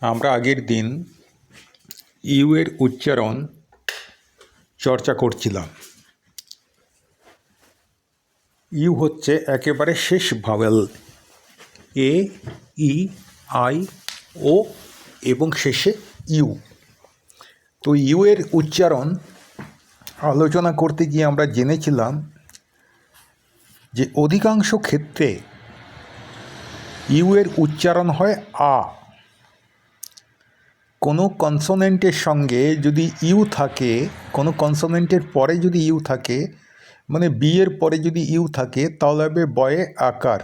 আমরা আগের দিন ইউ এর উচ্চারণ চর্চা করছিলাম। ইউ হচ্ছে একেবারে শেষ ভাওয়েল। এ, ই, আই, ও এবং শেষে ইউ। তো ইউ এর উচ্চারণ আলোচনা করতে গিয়ে আমরা জেনেছিলাম যে অধিকাংশ ক্ষেত্রে ইউ এর উচ্চারণ হয় আ। কোনো কনসোনেন্টের সঙ্গে যদি ইউ থাকে, কোনো কনসোনেন্টের পরে যদি ইউ থাকে মানে বি এর পরে যদি ইউ থাকে, তাহলে হবে বয়ে আকার।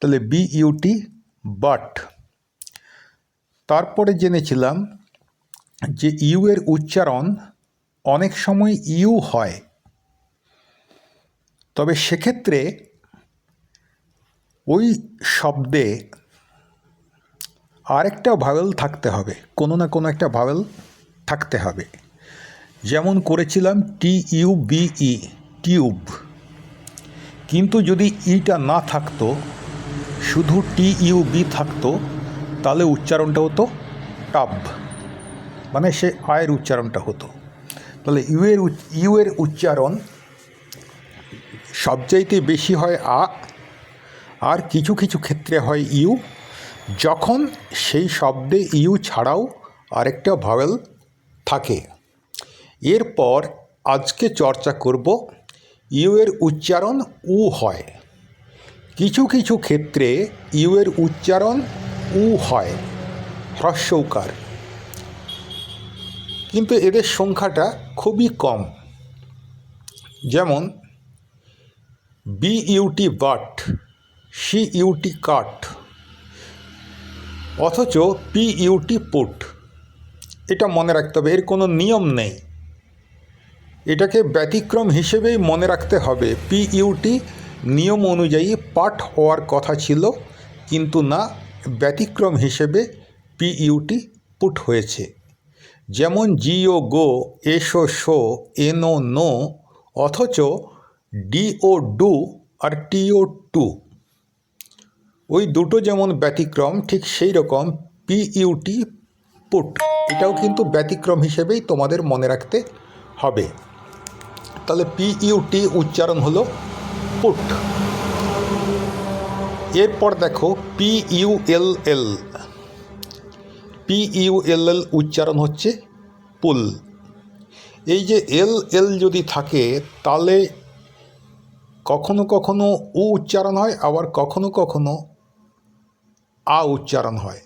তাহলে বি ইউটি বাট। তারপরে জেনেছিলাম যে ইউ এর উচ্চারণ অনেক সময় ইউ হয়। তবে সেক্ষেত্রে ওই শব্দে আরেকটা ভাওয়েল থাকতে হবে, কোনো না কোনো একটা ভাওয়েল থাকতে হবে। যেমন করেছিলাম টি ইউ বিই টিউব। কিন্তু যদি ইটা না থাকতো, শুধু টি ইউ বি থাকতো, তাহলে উচ্চারণটা হতো টাব। মানে সে আয়ের উচ্চারণটা হতো। তাহলে ইউ এর ইউ এর উচ্চারণ সবচাইতে বেশি হয় আ, আর কিছু কিছু ক্ষেত্রে হয় ইউ। যখন সেই শব্দে ইউ ছাড়াও আরেকটা ভাওয়েল থাকে। এরপর আজকে চর্চা করব ইউ এর উচ্চারণ উ হয়। কিছু কিছু ক্ষেত্রে ইউ এর উচ্চারণ উ হয়, হ্রস্বকার। কিন্তু এদের সংখ্যাটা খুবই কম। যেমন, B UT but C UT cut. অথচ পি ইউটি পুট। এটা মনে রাখতে হবে, এর কোনো নিয়ম নেই। এটাকে ব্যতিক্রম হিসেবেই মনে রাখতে হবে। পি ইউটি নিয়ম অনুযায়ী পাঠ হওয়ার কথা ছিল, কিন্তু না, ব্যতিক্রম হিসেবে পি ইউটি পুট হয়েছে। যেমন জিও গো, এসো শো এনো নো, অথচ ডিও ডু আর টিও টু। ওই দুটো যেমন ব্যতিক্রম, ঠিক সেই রকম পিইউটি পুট এটাও কিন্তু ব্যতিক্রম হিসেবেই তোমাদের মনে রাখতে হবে। তাহলে পিইউটি উচ্চারণ হলো পুট এরপর দেখো পিইউএল এল পিইউএল এল উচ্চারণ হচ্ছে পুল এই যে এল এল যদি থাকে, তাহলে কখনো কখনো উ উচ্চারণ হয়, আবার কখনো কখনো আ উচ্চারণ হয়।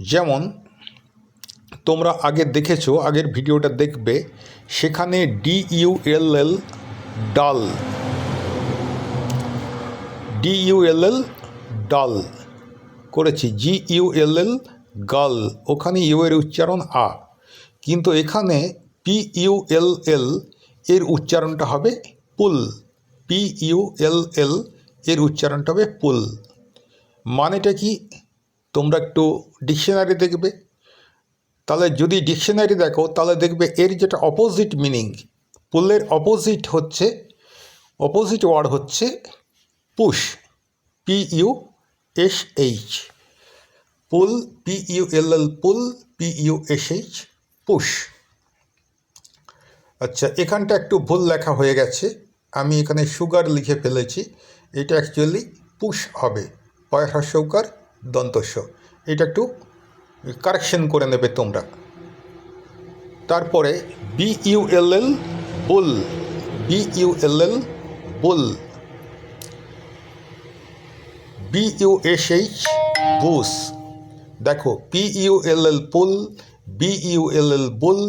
যেমন, তোমরা আগে দেখেছ, আগের ভিডিওটা দেখবে, সেখানে ডি ইউ এল এল ডাল। ডি ইউ এল এল ডাল করেছি, জি ইউ এল এল গাল। ওখানে ইউ এর উচ্চারণ আ। কিন্তু এখানে পি ইউ এল এল এর উচ্চারণটা হবে পুল। পি ইউ এল এল এর উচ্চারণটা হবে পুল। মানেটা কি? তোমরা একটু ডিকশনারি দেখবে। তাহলে যদি ডিকশনারি দেখো, তাহলে দেখবে এর যেটা অপোজিট মিনিং পুলের অপোজিট হচ্ছে অপোজিট ওয়ার্ড হচ্ছে push P U S H pull P U L L pull P U S H push আচ্ছা এখানটা একটু ভুল লেখা হয়ে গেছে। আমি এখানে সুগার লিখে ফেলেছি। এটা অ্যাকচুয়ালি পুশ হবে। পয়হাস্যকার দন্তস্য এটা একটু কারেকশন করে নেবে তোমরা। তারপরে B U L L bull. B U L L bull. B U S H bush. দেখো P U L L pull B U L L bull,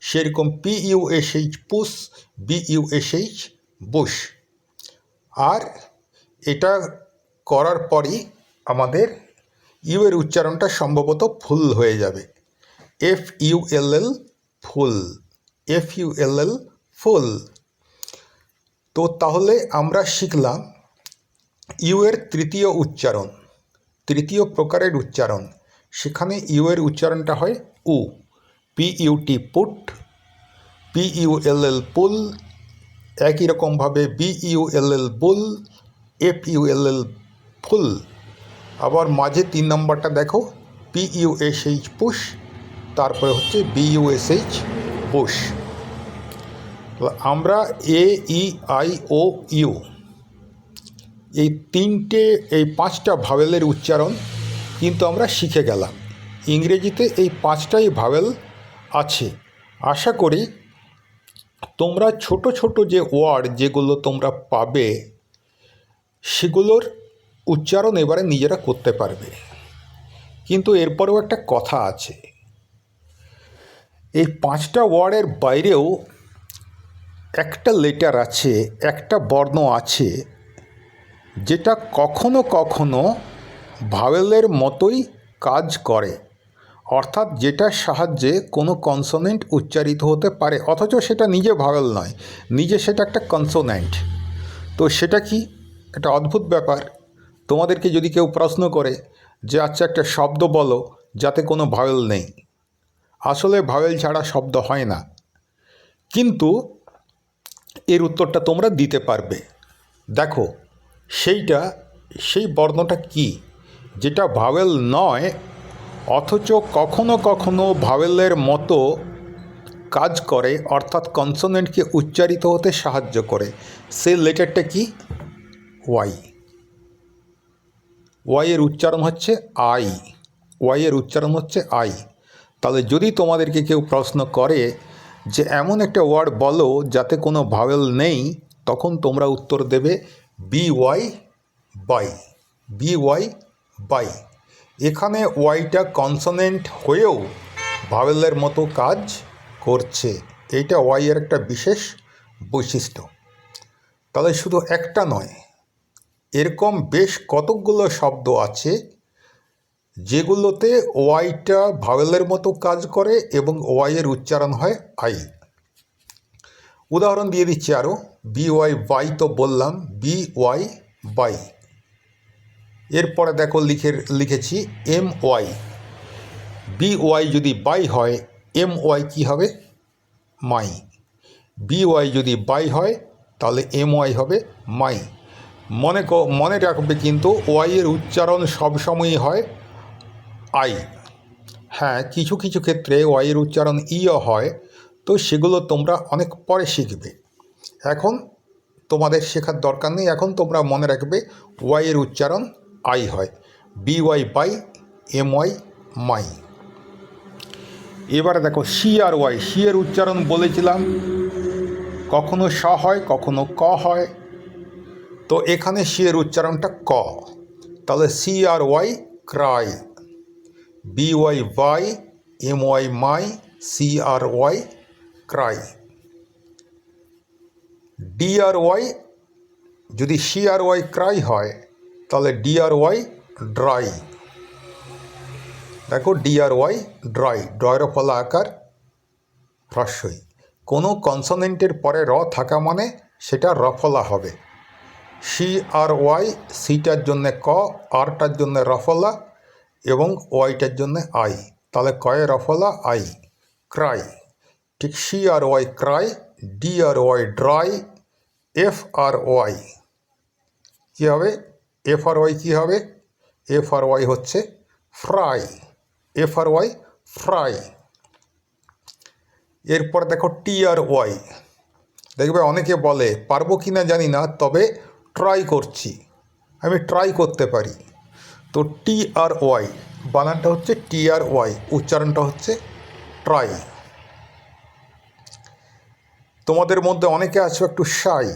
সেরকম P U S H push B U S H bush আর এটা করার পরই আমাদের you এর উচ্চারণটা সম্ভবত full হয়ে যাবে। F U L L full. F U L L full. তো তাহলে আমরা শিখলাম ইউ এর তৃতীয় উচ্চারণ, তৃতীয় প্রকারের উচ্চারণ। সেখানে ইউ এর উচ্চারণটা হয় উ। P UT put P U L L pull একই রকমভাবে B U L L bull F U L L full আবার মাঝে তিন নম্বরটা দেখো পি এইচ পুশ তারপরে হচ্ছে B U S H push আমরা এ ই আই ও ইউ এই তিনটে, এই পাঁচটা ভাওয়েলের উচ্চারণ কিন্তু আমরা শিখে গেলাম। ইংরেজিতে এই পাঁচটাই ভাওয়েল আছে। আশা করি তোমরা ছোট ছোট যে ওয়ার্ড যেগুলো তোমরা পাবে, সেগুলোর উচ্চারণ এবারে নিজেরা করতে পারবে। কিন্তু এরপরেও একটা কথা আছে। এই পাঁচটা ওয়ার্ডের বাইরেও একটা লেটার আছে, একটা বর্ণ আছে, যেটা কখনো কখনো ভাওয়েলের মতোই কাজ করে। অর্থাৎ যেটার সাহায্যে কোনো কনসোনেন্ট উচ্চারিত হতে পারে, অথচ সেটা নিজে ভাওয়েল নয়, নিজে সেটা একটা কনসোনেন্ট তো সেটা কি? একটা অদ্ভুত ব্যাপার। তোমাদেরকে যদি কেউ প্রশ্ন করে যে আচ্ছা একটা শব্দ বলো, যাতে কোনো ভাওয়েল নেই। আসলে ভাওয়েল ছাড়া শব্দ হয় না। কিন্তু এর উত্তরটা তোমরা দিতে পারবে। দেখো, সেইটা, সেই বর্ণটা কি? যেটা ভাওয়েল নয়, অথচ কখনো কখনো ভাওয়েলের মতো কাজ করে, অর্থাৎ কনসোনেন্টকে উচ্চারিত হতে সাহায্য করে। সে লেটারটা কি? ওয়াই। ওয়াইয়ের উচ্চারণ হচ্ছে আই। ওয়াইয়ের উচ্চারণ হচ্ছে আই। তাহলে যদি তোমাদেরকে কেউ প্রশ্ন করে যে এমন একটা ওয়ার্ড বলো যাতে কোনো ভাওয়েল নেই, তখন তোমরা উত্তর দেবে B Y by. B Y by. এখানে ওয়াইটা কনসোনেন্ট হয়েও ভাওয়েলের মতো কাজ করছে। এইটা ওয়াইয়ের একটা বিশেষ বৈশিষ্ট্য। তাহলে শুধু একটা নয় এরকম বেশ কতকগুলো শব্দ আছে যেগুলোতে ওয়াইটা ভাওয়েলের মতো কাজ করে এবং ওয়াইয়ের উচ্চারণ হয় আই। উদাহরণ দিয়ে দিচ্ছি আরও বি ওয়াই বাই তো বললাম, বি ওয়াই বাই। এরপরে দেখো লিখে, লিখেছি এম ওয়াই। বি ওয়াই যদি বাই হয়, এম ওয়াই কী হবে? মাই। বি ওয়াই যদি বাই হয়, তাহলে এম ওয়াই হবে মাই। মনে মনে রাখবে কিন্তু ওয়াইয়ের উচ্চারণ সবসময়ই হয় আই। হ্যাঁ কিছু কিছু ক্ষেত্রে ওয়াইয়ের উচ্চারণ ইও হয়, তো সেগুলো তোমরা অনেক পরে শিখবে। এখন তোমাদের শেখার দরকার নেই, এখন তোমরা মনে রাখবে ওয়াইয়ের উচ্চারণ আই হয়। B Y by M Y my. এবারে দেখো, সি আর ওয়াই, সি এর উচ্চারণ বলেছিলাম। কখনো স হয়, কখনো ক হয়। তো এখানে সি এর উচ্চারণটা ক। তাহলে C R Y cry. B Y by M Y my, C R Y cry. D R Y, যদি সি আর ওয়াই ক্রাই হয়, তাহলে ডি আর ওয়াই ড্রাই। দেখো, ডি আর ওয়াই ড্রাই, ড্রয়ের ফলা আকার হ্রস্বই কোনো কনসোনেন্টের পরে র থাকা মানে সেটা রফলা হবে। সি আর ওয়াই সিটার জন্যে ক, আরটার জন্যে রফলা এবং ওয়াইটার জন্যে আই। তাহলে কয়ে রফলা? আই। ক্রাই। ঠিক C R Y cry, D R Y dry, F R Y. কী হবে? এফ আর ওয়াই কী হবে? এফ আর ওয়াই হচ্ছে fry. F R Y fry. এরপর দেখো টি আর ওয়াই। দেখবে অনেকে বলে, পারব কি না জানি না, তবে ট্রাই করছি। আমি ট্রাই করতে পারি। তো টি আর ওয়াই বানানটা হচ্ছে টি আর ওয়াই উচ্চারণটা হচ্ছে ট্রাই তোমাদের মধ্যে অনেকে আছো একটু সাই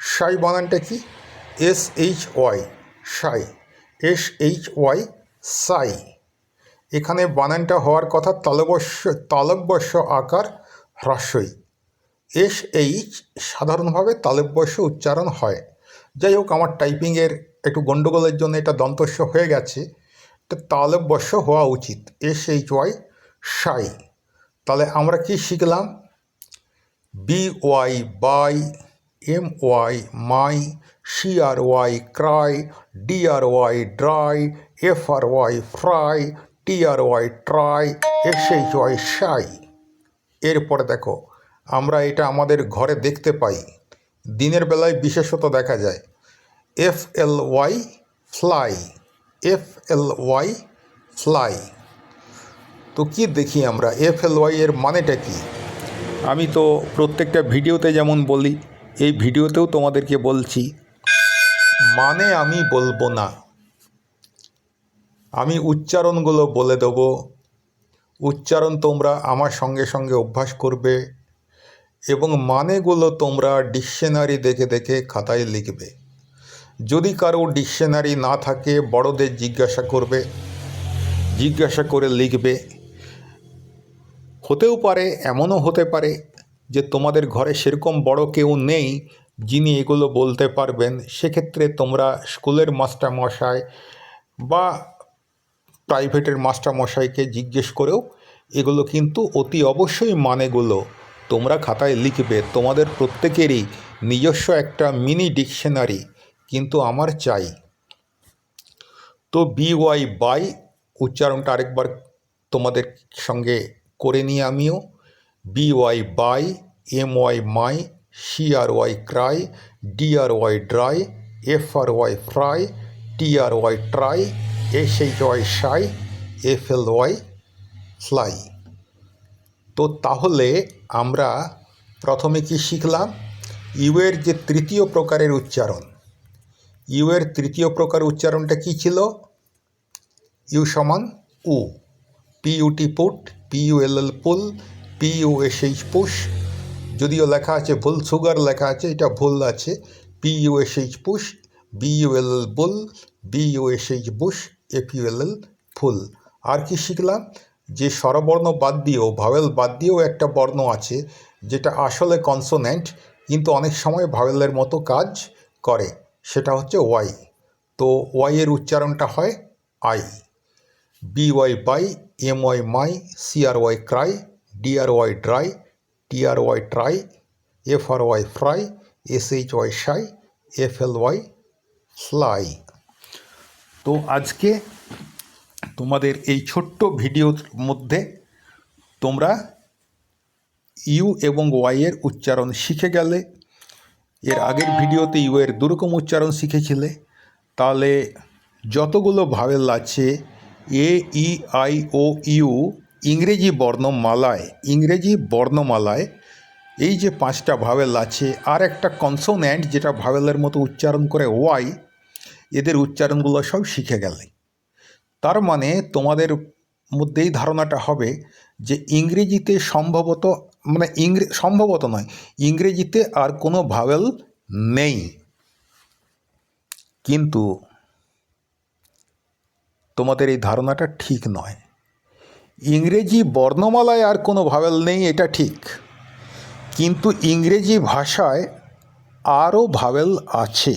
সাই বানানটা কি? S H Y shy S H Y shy এখানে বানানটা হওয়ার কথা তালবস্য, তালব্যস্য আকার হ্রাসই। এস এইচ সাধারণভাবে তালব্যস্য উচ্চারণ হয়। যাই হোক আমার টাইপিংয়ের একটু গণ্ডগোলের জন্য এটা দন্তস্য হয়ে গেছে। এটা তালব্যস্য হওয়া উচিত। এস এইচ ওয়াই সাই। তাহলে আমরা কি শিখলাম? B Y by M Y my C R Y cry D R Y dry F R Y fry T R Y try S H Y shy. এরপরে দেখো, আমরা এটা আমাদের ঘরে দেখতে পাই। দিনের বেলায় বিশেষত দেখা যায়। F L Y fly F L Y fly. তো কি দেখি আমরা? এফ এল ওয়াই এর মানেটা কি? আমি তো প্রত্যেকটা ভিডিওতে যেমন বলি, এই ভিডিওতেও তোমাদেরকে বলছি মানে আমি বলব না। আমি উচ্চারণগুলো বলে দেবো। উচ্চারণ তোমরা আমার সঙ্গে সঙ্গে অভ্যাস করবে। এবং মানেগুলো তোমরা ডিকশনারি দেখে দেখে খাতায় লিখবে। যদি কারও ডিকশনারি না থাকে, বড়দের জিজ্ঞাসা করবে, জিজ্ঞাসা করে লিখবে। হতেও পারে, এমনও হতে পারে যে তোমাদের ঘরে সেরকম বড় কেউ নেই যিনি এগুলো বলতে পারবেন। সেক্ষেত্রে তোমরা স্কুলের মাস্টারমশাই বা প্রাইভেটের মাস্টারমশাইকে জিজ্ঞেস করেও এগুলো কিন্তু অতি অবশ্যই মানেগুলো তোমরা খাতায় লিখবে, তোমাদের প্রত্যেকেরই নিজস্ব একটা মিনি ডিকশনারি, কিন্তু আমার চাই। তো বি ওয়াই বাই, উচ্চারণটা আরেকবার তোমাদের সঙ্গে করে নিই আমিও। B Y by, M Y my, C R Y cry, D R Y dry, F R Y fry, T R Y try, S H Y shy, F L Y fly. তো তাহলে আমরা প্রথমে কি শিখলাম? ইউ এর যে তৃতীয় প্রকারের উচ্চারণ। ইউ এর তৃতীয় প্রকার উচ্চারণটা কি ছিল? ইউ সমান উ। P UT put, P U L L pull, P U S H push. যদিও লেখা আছে ভুল, সুগার লেখা আছে, এটা ভুল আছে। P U S H push, B U L L bull B U S H bush F U L L full আর কি শিখলাম? যে স্বরবর্ণ বাদ দিয়েও, ভাওয়েল বাদ দিয়েও একটা বর্ণ আছে, যেটা আসলে কনসোনেন্ট কিন্তু অনেক সময় ভাওয়েলের মতো কাজ করে। সেটা হচ্ছে ওয়াই। তো ওয়াই এর উচ্চারণটা হয় I. B Y by, M Y my, C R Y cry, D R Y dry, T R Y try, F R Y fry, S H Y shy, F L Y fly. তো আজকে তোমাদের এই ছোট্ট ভিডিওর মধ্যে তোমরা you এবং Y এর উচ্চারণ শিখে গেলে, এর আগের ভিডিওতে ইউ এর দুরকম উচ্চারণ শিখেছিলে, তাহলে যতগুলো ভাবেল আছে, এ, ই, আই, ও, ইউ, ইংরেজি বর্ণমালায় ইংরেজি বর্ণমালায় এই যে পাঁচটা ভাবেল আছে, আর একটা কনসোন্যান্ট যেটা ভাবেলের মতো উচ্চারণ করে ওয়াই, এদের উচ্চারণগুলো সব শিখে গেলে। তার মানে তোমাদের মধ্যেই ধারণাটা হবে যে ইংরেজিতে সম্ভবত মানে ইংরে, সম্ভবত নয়, ইংরেজিতে আর কোনো ভাওয়েল নেই। কিন্তু তোমাদের এই ধারণাটা ঠিক নয়। ইংরেজি বর্ণমালায় আর কোনো ভাওয়েল নেই, এটা ঠিক। কিন্তু ইংরেজি ভাষায় আরও ভাওয়েল আছে।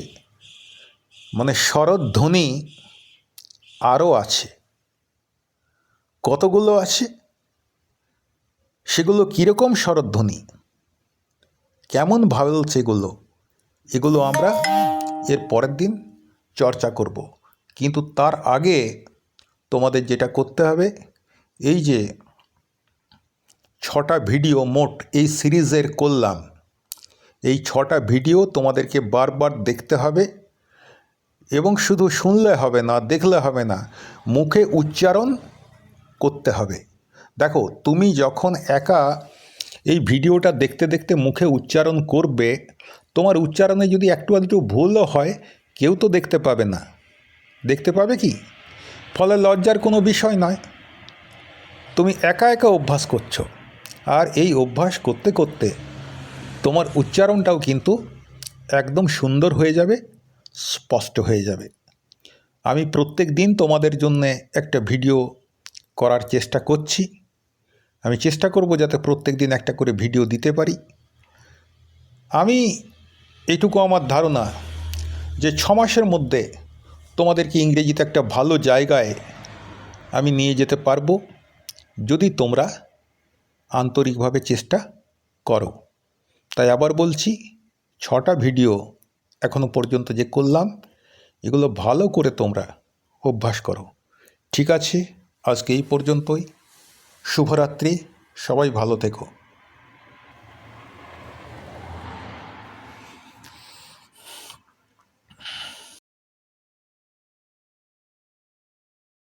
মানে স্বরধ্বনি আরও আছে। কতগুলো আছে? সেগুলো কীরকম স্বরধ্বনি কেমন ভাওয়েল সেগুলো? এগুলো আমরা এর পরের দিন চর্চা করব। কিন্তু তার আগে তোমাদের যেটা করতে হবে, এই যে ছটা ভিডিও মোট এই সিরিজের করলাম। এই ছটা ভিডিও তোমাদেরকে বারবার দেখতে হবে। এবং শুধু শুনলে হবে না, দেখলে হবে না, মুখে উচ্চারণ করতে হবে। দেখো, তুমি যখন একা এই ভিডিওটা দেখতে দেখতে মুখে উচ্চারণ করবে, তোমার উচ্চারণে যদি একটু আধটু ভুলও হয়, কেউ তো দেখতে পাবে না। দেখতে পাবে কি? ফলে লজ্জার কোনো বিষয় নয়। তুমি একা একা অভ্যাস করছ। আর এই অভ্যাস করতে করতে তোমার উচ্চারণটাও কিন্তু একদম সুন্দর হয়ে যাবে। স্পষ্ট হয়ে যাবে। আমি প্রত্যেক দিন তোমাদের জন্য একটা ভিডিও করার চেষ্টা করছি। আমি চেষ্টা করব যাতে প্রত্যেক দিন একটা করে ভিডিও দিতে পারি। আমি এটুকু আমার ধারণা যে ছ মাসের মধ্যে তোমাদেরকে ইংরেজিতে একটা ভালো জায়গায় আমি নিয়ে যেতে পারব, যদি তোমরা আন্তরিকভাবে চেষ্টা করো। তাই আবার বলছি, ছটা ভিডিও এখনও পর্যন্ত যে করলাম, এগুলো ভালো করে তোমরা অভ্যাস করো। ঠিক আছে, আজকে এই পর্যন্তই। শুভরাত্রি, সবাই ভালো থেকো।